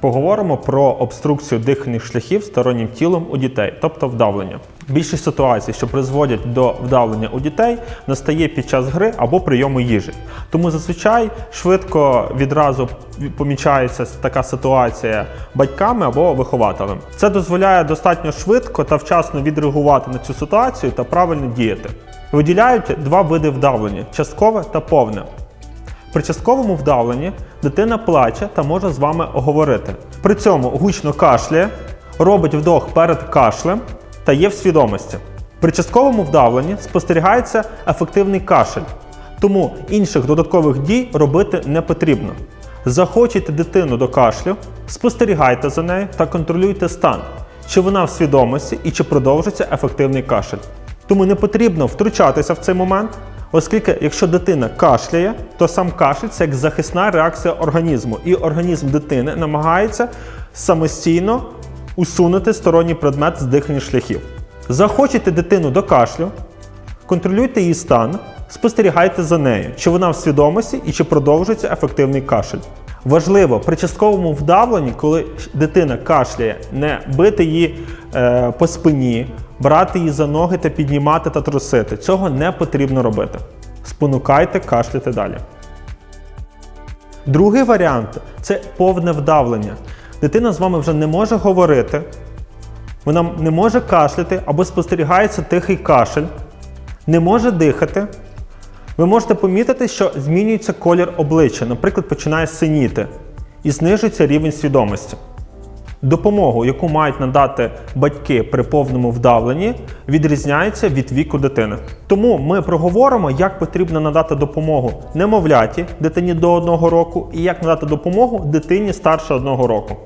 Поговоримо про обструкцію дихальних шляхів стороннім тілом у дітей, тобто вдавлення. Більшість ситуацій, що призводять до вдавлення у дітей, настає під час гри або прийому їжі. Тому зазвичай швидко відразу помічається така ситуація батьками або вихователем. Це дозволяє достатньо швидко та вчасно відреагувати на цю ситуацію та правильно діяти. Виділяють два види вдавлення часткове та повне. При частковому вдавленні дитина плаче та може з вами говорити. При цьому гучно кашляє, робить вдох перед кашлем та є в свідомості. При частковому вдавленні спостерігається ефективний кашель, тому інших додаткових дій робити не потрібно. Захочете дитину до кашлю, спостерігайте за нею та контролюйте стан, чи вона в свідомості і чи продовжиться ефективний кашель. Тому не потрібно втручатися в цей момент, оскільки якщо дитина кашляє, то сам кашель це як захисна реакція організму, і організм дитини намагається самостійно усунути сторонній предмет з дихальних шляхів. Захочете дитину до кашлю, контролюйте її стан, спостерігайте за нею, чи вона в свідомості і чи продовжується ефективний кашель. Важливо при частковому вдавленні, коли дитина кашляє, не бити її е, по спині, брати її за ноги та піднімати та трусити. Цього не потрібно робити. Спонукайте кашляти далі. Другий варіант це повне вдавлення. Дитина з вами вже не може говорити, вона не може кашляти або спостерігається тихий кашель, не може дихати. Ви можете помітити, що змінюється колір обличчя, наприклад, починає синіти і знижується рівень свідомості. Допомогу, яку мають надати батьки при повному вдавленні, відрізняється від віку дитини. Тому ми проговоримо, як потрібно надати допомогу немовляті дитині до одного року і як надати допомогу дитині старше одного року.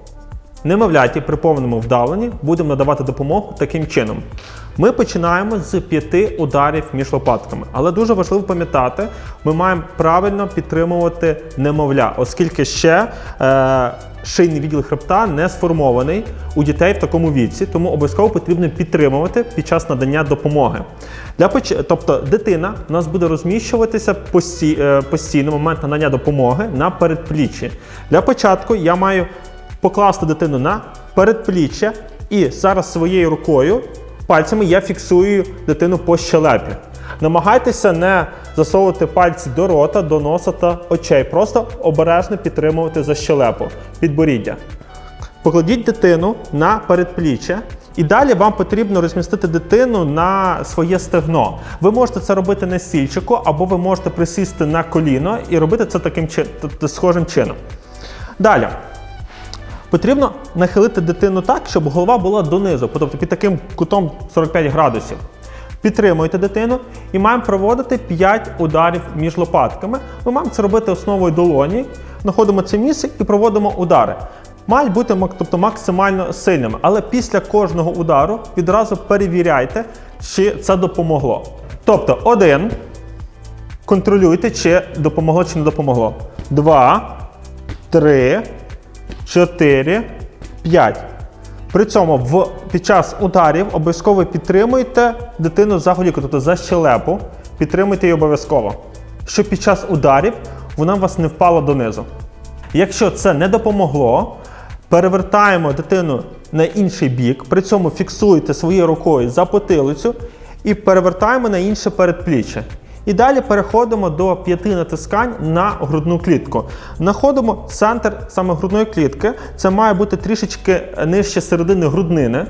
Немовляті при повному вдавленні будемо надавати допомогу таким чином. Ми починаємо з п'яти ударів між лопатками, але дуже важливо пам'ятати, ми маємо правильно підтримувати немовля, оскільки ще е, шийний відділ хребта не сформований у дітей в такому віці, тому обов'язково потрібно підтримувати під час надання допомоги. Для поч... Тобто дитина у нас буде розміщуватися е, постійно момент надання допомоги на передпліччі. Для початку я маю покласти дитину на передпліччя і зараз своєю рукою пальцями я фіксую дитину по щелепі. Намагайтеся не засовувати пальці до рота, до носа та очей. Просто обережно підтримувати за щелепу підборіддя. Покладіть дитину на передпліччя. І далі вам потрібно розмістити дитину на своє стегно. Ви можете це робити на стільчику, або ви можете присісти на коліно і робити це таким чи... схожим чином. Далі. Потрібно нахилити дитину так, щоб голова була донизу, тобто під таким кутом 45 градусів. Підтримуйте дитину і маємо проводити 5 ударів між лопатками. Ми маємо це робити основою долоні, знаходимо це місце і проводимо удари. Мають бути тобто, максимально сильними, але після кожного удару відразу перевіряйте, чи це допомогло. Тобто, один. Контролюйте, чи допомогло, чи не допомогло. Два, три. 4, 5. При цьому в, під час ударів обов'язково підтримуйте дитину за голівку, тобто за щелепу. Підтримуйте її обов'язково. Щоб під час ударів вона вас не впала донизу. Якщо це не допомогло, перевертаємо дитину на інший бік, при цьому фіксуйте своєю рукою за потилицю і перевертаємо на інше передпліччя. І далі переходимо до п'яти натискань на грудну клітку. Знаходимо центр саме грудної клітки. Це має бути трішечки нижче середини груднини.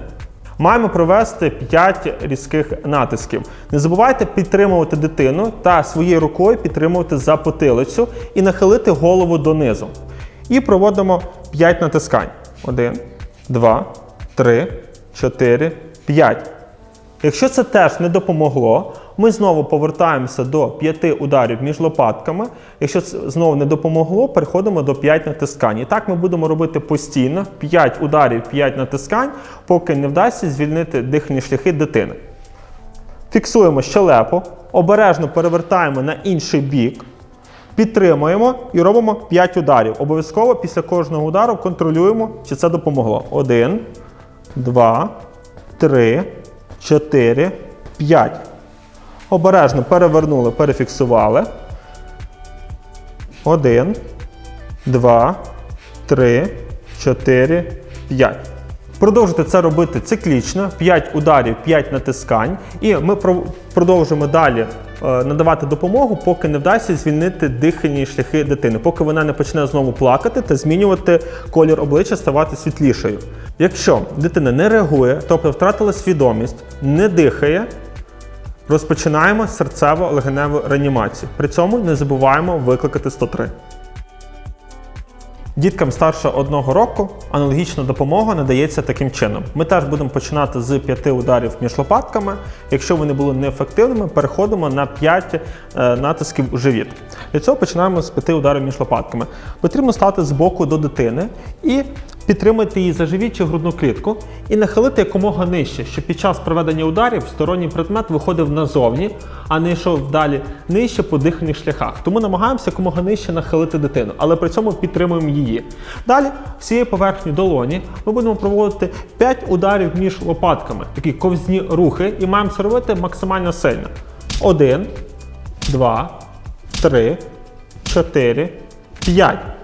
Маємо провести 5 різких натисків. Не забувайте підтримувати дитину та своєю рукою підтримувати за потилицю і нахилити голову донизу. І проводимо 5 натискань. 1, 2, 3, 4, 5. Якщо це теж не допомогло, ми знову повертаємося до 5 ударів між лопатками. Якщо це знову не допомогло, переходимо до 5 натискань. І так ми будемо робити постійно 5 ударів, 5 натискань, поки не вдасться звільнити дихальні шляхи дитини. Фіксуємо щелепу, обережно перевертаємо на інший бік, підтримуємо і робимо 5 ударів. Обов'язково після кожного удару контролюємо, чи це допомогло. 1, 2, 3, 4, 5. Обережно перевернули, перефіксували. Один, два, три, 4, 5. Продовжуйте це робити циклічно, 5 ударів, 5 натискань. І ми про- продовжуємо далі е, надавати допомогу, поки не вдасться звільнити дихальні шляхи дитини, поки вона не почне знову плакати та змінювати колір обличчя, ставати світлішою. Якщо дитина не реагує, тобто втратила свідомість, не дихає, розпочинаємо серцево-легеневу реанімацію. При цьому не забуваємо викликати 103. Діткам старше одного року аналогічна допомога надається таким чином. Ми теж будемо починати з 5 ударів між лопатками. Якщо вони були неефективними, переходимо на 5 е, натисків у живіт. Для цього починаємо з 5 ударів між лопатками. Потрібно стати з боку до дитини і підтримати її за грудну клітку і нахилити якомога нижче, щоб під час проведення ударів сторонній предмет виходив назовні, а не йшов далі нижче по дихальних шляхах. Тому намагаємося якомога нижче нахилити дитину, але при цьому підтримуємо її. Далі всієї поверхні долоні ми будемо проводити 5 ударів між лопатками, такі ковзні рухи, і маємо це робити максимально сильно. Один, два, три, чотири, п'ять.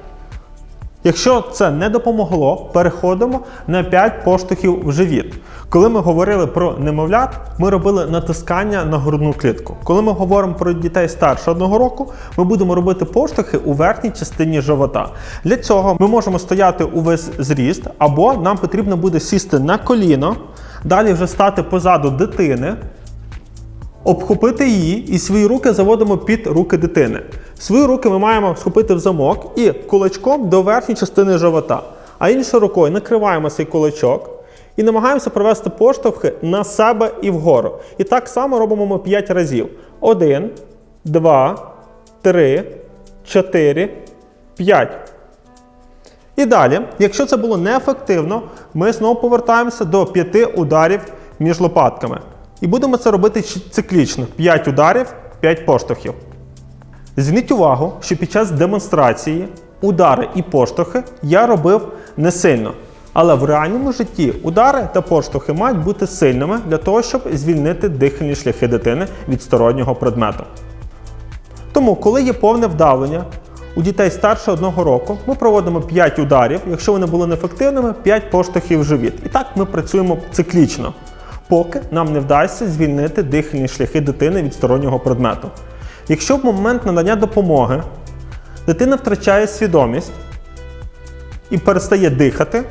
Якщо це не допомогло, переходимо на 5 поштовхів в живіт. Коли ми говорили про немовлят, ми робили натискання на грудну клітку. Коли ми говоримо про дітей старше одного року, ми будемо робити поштовхи у верхній частині живота. Для цього ми можемо стояти у весь зріст, або нам потрібно буде сісти на коліно, далі вже стати позаду дитини, обхопити її і свої руки заводимо під руки дитини. Свої руки ми маємо схопити в замок і кулачком до верхньої частини живота. А іншою рукою накриваємо цей кулачок і намагаємося провести поштовхи на себе і вгору. І так само робимо ми 5 разів: 1, 2, 3, 4, 5. І далі, якщо це було неефективно, ми знову повертаємося до 5 ударів між лопатками. І будемо це робити циклічно: 5 ударів, 5 поштовхів. Зверніть увагу, що під час демонстрації удари і поштовхи я робив не сильно. Але в реальному житті удари та поштовхи мають бути сильними для того, щоб звільнити дихальні шляхи дитини від стороннього предмету. Тому, коли є повне вдавлення у дітей старше одного року, ми проводимо 5 ударів, якщо вони були неефективними, 5 поштовхів в живіт. І так ми працюємо циклічно, поки нам не вдасться звільнити дихальні шляхи дитини від стороннього предмету. Якщо в момент надання допомоги дитина втрачає свідомість і перестає дихати,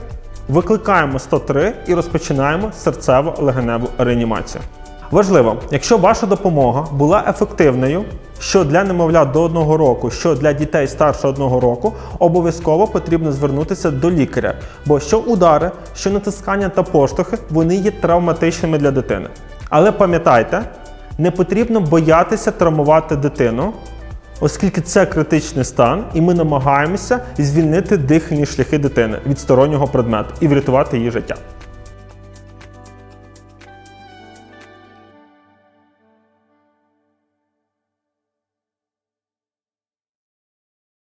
викликаємо 103 і розпочинаємо серцево-легеневу реанімацію. Важливо, якщо ваша допомога була ефективною, що для немовлят до одного року, що для дітей старше одного року, обов'язково потрібно звернутися до лікаря, бо що удари, що натискання та поштовхи, вони є травматичними для дитини. Але пам'ятайте, не потрібно боятися травмувати дитину, оскільки це критичний стан, і ми намагаємося звільнити дихальні шляхи дитини від стороннього предмету і врятувати її життя.